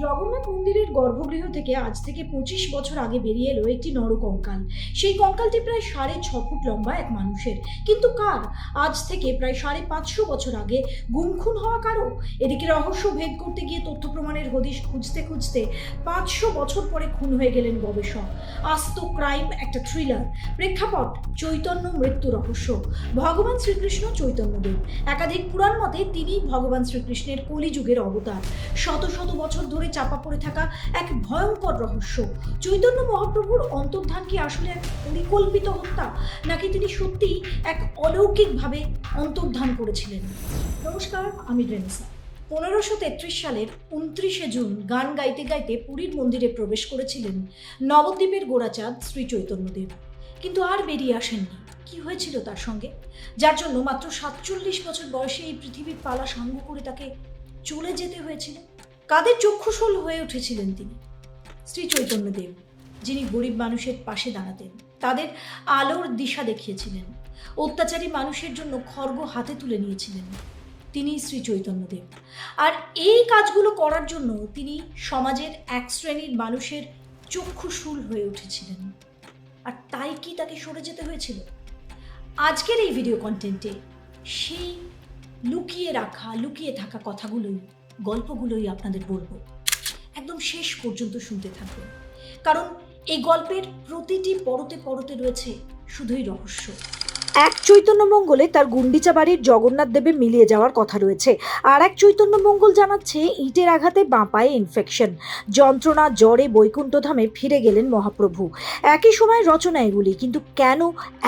জগন্নাথ মন্দিরের গর্ভগৃহ থেকে আজ থেকে পঁচিশ বছর আগে বেরিয়ে এলো একটি নরকঙ্কাল। সেই কঙ্কালটি প্রায় সাড়ে ছ ফুট লম্বা এক মানুষের। কিন্তু কার? আজ থেকে প্রায় সাড়ে পাঁচশো বছর আগে গুমখুন হওয়া কারও এদিকে রহস্য ভেদ করতে গিয়ে তথ্য প্রমাণের হদিশ খুঁজতে খুঁজতে পাঁচশো বছর পরে খুন হয়ে গেলেন গবেষক। আস্ত ক্রাইম একটা থ্রিলার। প্রেক্ষাপট, চৈতন্য মৃত্যু রহস্য। ভগবান শ্রীকৃষ্ণ চৈতন্যদেব একাধিক পুরাণ মতে তিনি ভগবান শ্রীকৃষ্ণের কলিযুগের অবতার। শত শত বছর ধরে চাপা পড়ে থাকা এক ভয়ঙ্কর রহস্য। চৈতন্য মহাপ্রভুর অন্তর্ধান কি আসলে এক পরিকল্পিত হত্যা, নাকি তিনি সত্যিই এক অলৌকিকভাবে অন্তর্ধান করেছিলেন? নমস্কার, আমি রেনেসা। পনেরোশো তেত্রিশ সালের উনত্রিশে জুন গান গাইতে গাইতে পুরীর মন্দিরে প্রবেশ করেছিলেন নবদ্বীপের গোড়াচাঁদ শ্রী চৈতন্যদেব। কিন্তু আর বেরিয়ে আসেননি। কি হয়েছিল তার সঙ্গে? যার জন্য মাত্র সাতচল্লিশ বছর বয়সে এই পৃথিবীর পালা সাঙ্গ করে তাকে চলে যেতে হয়েছিল। কাদের চক্ষুশূল হয়ে উঠেছিলেন তিনি? শ্রী চৈতন্যদেব, যিনি গরিব মানুষের পাশে দাঁড়াতেন, তাদের আলোর দিশা দেখিয়েছিলেন। অত্যাচারী মানুষের জন্য খর্গ হাতে তুলে নিয়েছিলেন তিনি শ্রী চৈতন্যদেব। আর এই কাজগুলো করার জন্য তিনি সমাজের এক শ্রেণির মানুষের চক্ষুশূল হয়ে উঠেছিলেন। আর তাই কি তাকে সরে যেতে হয়েছিল? আজকের এই ভিডিও কন্টেন্টে সেই লুকিয়ে রাখা, লুকিয়ে থাকা কথাগুলোই গল্পগুলোই আপনাদের বলব। একদম শেষ পর্যন্ত শুনতে থাকবেন কারণ এই গল্পের প্রতিটি পরতে পরতে রয়েছে শুধুই রহস্য। এক চৈতন্য মঙ্গলে তার গুন্ডিচা বাড়ির জগন্নাথ দেবে মিলিয়ে যাওয়ার কথা রয়েছে। আর এক চৈতন্য মঙ্গল জানাচ্ছে, ইটের আঘাতে বাঁ পায়ে ইনফেকশন যন্ত্রণা, জ্বরে বৈকুণ্ঠধামে ফিরে গেলেন মহাপ্রভু। একই সময় রচনা এগুলি, কিন্তু কেন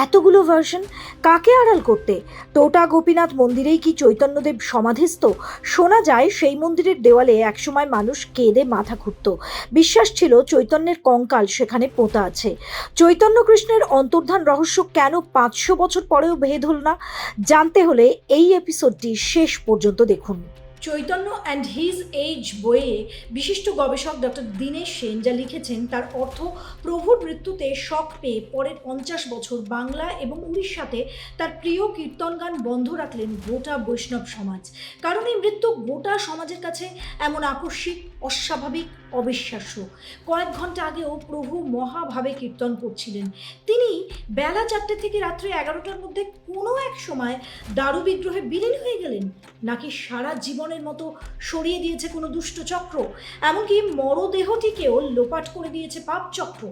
এতগুলো ভার্সন কাকে আড়াল করতে? টোটা গোপীনাথ মন্দিরেই কি চৈতন্যদেব সমাধিস্থ? শোনা যায়, সেই মন্দিরের দেওয়ালে একসময় মানুষ কেঁদে মাথা ঘুরত। বিশ্বাস ছিল চৈতন্যের কঙ্কাল সেখানে পোঁতা আছে। চৈতন্য কৃষ্ণের অন্তর্ধান রহস্য কেন পাঁচশো বছর পরেও ভেদ হল না। জানতে হলে এই এপিসোডটি শেষ পর্যন্ত দেখুন। চৈতন্য অ্যান্ড হিজ এইজ বইয়ে বিশিষ্ট গবেষক ডক্টর দীনেশ সেন যা লিখেছেন, তার অর্থ প্রভুর মৃত্যুতে শখ পেয়ে পরের পঞ্চাশ বছর বাংলা এবং উড়িষ্যাতে তার প্রিয় কীর্তন গান বন্ধ রাখলেন গোটা বৈষ্ণব সমাজ। কারণ এই মৃত্যু গোটা সমাজের কাছে এমন আকস্মিক অস্বাভাবিক অবিশ্বাস্য। কয়েক ঘণ্টা আগেও প্রভু মহাভাবে কীর্তন করছিলেন। তিনি বেলা চারটে থেকে রাত্রে এগারোটার মধ্যে কোনো এক সময় দারু বিদ্রোহে বিলীন হয়ে গেলেন, নাকি সারা জীবনের মতো সরিয়ে দিয়েছে কোনো দুষ্ট চক্র? এমনকি মরদেহটিকেও লোপাট করে দিয়েছে পাপ চক্র।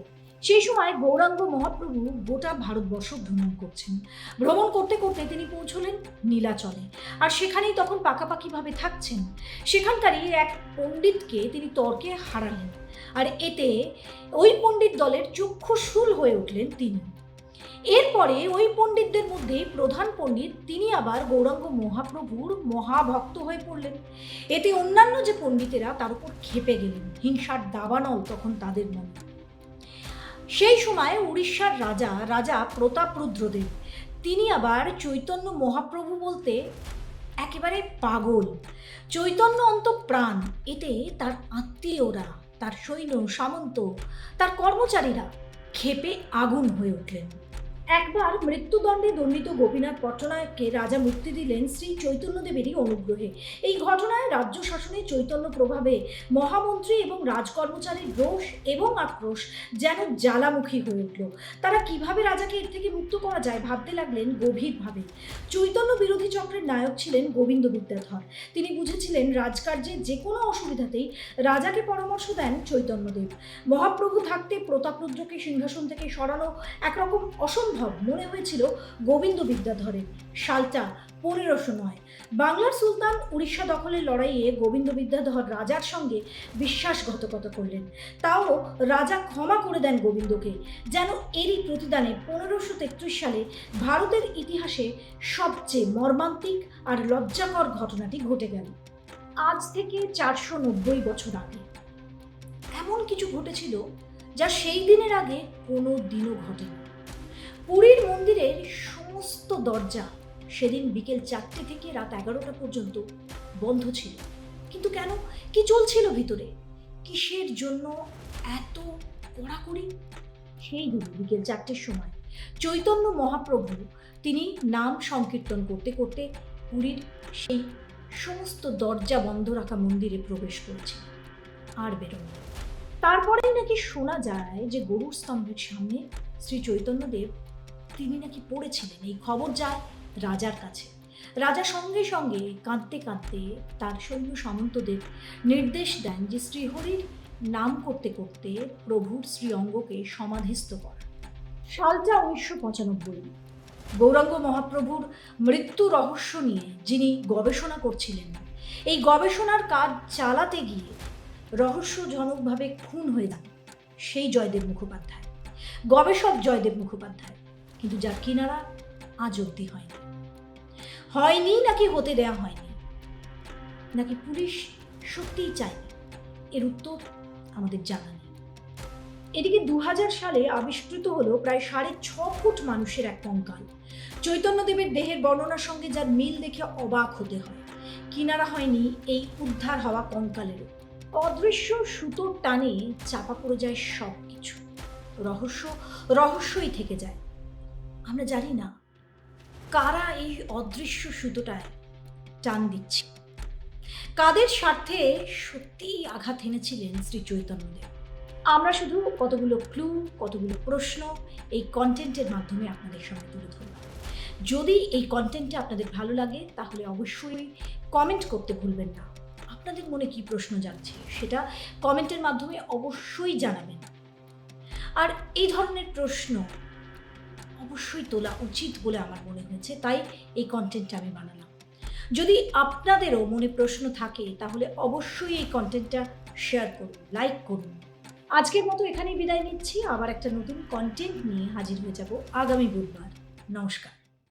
সেই সময় গৌরাঙ্গ মহাপ্রভু গোটা ভারতবর্ষ ভ্রমণ করছেন। ভ্রমণ করতে করতে তিনি পৌঁছলেন নীলাচলে। আর সেখানেই তখন পাকাপাকিভাবে থাকছেন। সেখানকারই এক পণ্ডিতকে তিনি তর্কে হারালেন। আর এতে ওই পণ্ডিত দলের চক্ষুশূল হয়ে উঠলেন তিনি। এরপরে ওই পণ্ডিতদের মধ্যে প্রধান পণ্ডিত তিনি আবার গৌরাঙ্গ মহাপ্রভুর মহাভক্ত হয়ে পড়লেন। এতে অন্যান্য যে পণ্ডিতেরা তার উপর খেপে গেলেন। হিংসার দাবানল তখন তাদের মনে। সেই সময় উড়িষ্যার রাজা রাজা প্রতাপ রুদ্রদেব। তিনি আবার চৈতন্য মহাপ্রভু বলতে একেবারে পাগল। চৈতন্য অন্ত প্রাণ, এতে তার আত্মীয়রা, তার সৈন্য, সামন্ত, তার কর্মচারীরা খেপে আগুন হয়ে উঠলেন। একবার মৃত্যুদণ্ডে দণ্ডিত গোপীনাথ পট্টনায়ককে রাজা মুক্তি দিলেন শ্রী চৈতন্যদেবেরই অনুগ্রহে। এই ঘটনায় রাজ্য শাসনে চৈতন্য প্রভাবে মহামন্ত্রী এবং রাজকর্মচারীর রোষ এবং আক্রোশ যেন জ্বালামুখী হয়ে উঠল। তারা কীভাবে রাজাকে এর থেকে মুক্ত করা যায় ভাবতে লাগলেন গভীরভাবে। চৈতন্য বিরোধী চক্রের নায়ক ছিলেন গোবিন্দ বিদ্যাধর। তিনি বুঝেছিলেন রাজকার্যে যে কোনো অসুবিধাতেই রাজাকে পরামর্শ দেন চৈতন্যদেব। মহাপ্রভু থাকতে প্রতাপরুদ্রকে সিংহাসন থেকে সরানো একরকম অসম্ভব মনে হয়েছিল গোবিন্দ বিদ্যাধরের। সালটা পনেরোশো নয়। বাংলার সুলতান উড়িষ্যা দখলের লড়াইয়ে গোবিন্দ বিদ্যাধর রাজার সঙ্গে বিশ্বাসঘাতকতা করলেন। তাও রাজা ক্ষমা করে দেন গোবিন্দকে, যেন এরই প্রতিদানে পনেরোশো তেত্রিশ সালে ভারতের ইতিহাসে সবচেয়ে মর্মান্তিক আর লজ্জাকর ঘটনাটি ঘটে গেল। আজ থেকে চারশো নব্বই বছর আগে। এমন কিছু ঘটেছিল যা সেই দিনের আগে কোনো দিনও ঘটেনি। পুরীর মন্দিরের সমস্ত দরজা সেদিন বিকেল চারটে থেকে রাত এগারোটা পর্যন্ত বন্ধ ছিল। কিন্তু কেন? কি চলছিল ভিতরে? কিসের জন্য এত কড়াকড়ি? সেই দিন বিকেল চারটের সময় চৈতন্য মহাপ্রভু তিনি নাম সংকীর্তন করতে করতে পুরীর সেই সমস্ত দরজা বন্ধ রাখা মন্দিরে প্রবেশ করেছে আর বেরোন তারপরেই নাকি শোনা যায় যে গরুর স্তম্ভের সামনে শ্রী চৈতন্যদেব তিনি নাকি পড়েছিলেন? এই খবর যায় রাজার কাছে। রাজা সঙ্গে সঙ্গে কাঁদতে কাঁদতে তার সৈন্য সামন্তদের নির্দেশ দেন যে শ্রীহরির নাম করতে করতে প্রভুর শ্রী অঙ্গকে সমাধিস্থ করা সালটা উনিশশো পঁচানব্বই। গৌরাঙ্গ মহাপ্রভুর মৃত্যু রহস্য নিয়ে যিনি গবেষণা করছিলেন, এই গবেষণার কাজ চালাতে গিয়ে রহস্যজনকভাবে খুন হয়ে যান সেই জয়দেব মুখোপাধ্যায়। গবেষক জয়দেব মুখোপাধ্যায়। কিন্তু যার কিনারা আজ অবধি হয়নি। হয়নি নাকি হতে দেয়া হয়নি? নাকি পুলিশ সত্যিই চায়নি এর উত্তর আমাদের জানা নেই। এদিকে দু হাজার সালে আবিষ্কৃত হলো প্রায় সাড়ে ছ ফুট মানুষের এক কঙ্কাল। চৈতন্যদেবের দেহের বর্ণনার সঙ্গে যার মিল দেখে অবাক হতে হয়। কিনারা হয়নি এই উদ্ধার হওয়া কঙ্কালেরও। অদৃশ্য সুতোর টানে চাপা পড়ে যায় সব কিছু রহস্য, রহস্যই থেকে যায়। আমরা জানি না। কারা এই অদৃশ্য সুতোটায় টান দিচ্ছে? কাদের স্বার্থে সত্যিই আঘাত এনেছিলেন শ্রী চৈতন্যদেব? আমরা শুধু কতগুলো ক্লু কতগুলো প্রশ্ন এই কন্টেন্টের মাধ্যমে আপনাদের সামনে তুলে ধরলাম। যদি এই কন্টেন্টটা আপনাদের ভালো লাগে, তাহলে অবশ্যই কমেন্ট করতে ভুলবেন না। আপনাদের মনে কি প্রশ্ন যাচ্ছে সেটা কমেন্টের মাধ্যমে অবশ্যই জানাবেন। আর এই ধরনের প্রশ্ন অবশ্যই তোলা উচিত বলে আমার মনে হয়েছে, তাই এই কন্টেন্টটা আমি বানালাম। যদি আপনাদেরও মনে প্রশ্ন থাকে, তাহলে অবশ্যই এই কন্টেন্টটা শেয়ার করুন লাইক করুন। আজকের মতো এখানেই বিদায় নিচ্ছি, আবার একটা নতুন কন্টেন্ট নিয়ে হাজির হয়ে যাব আগামী বুধবার। নমস্কার।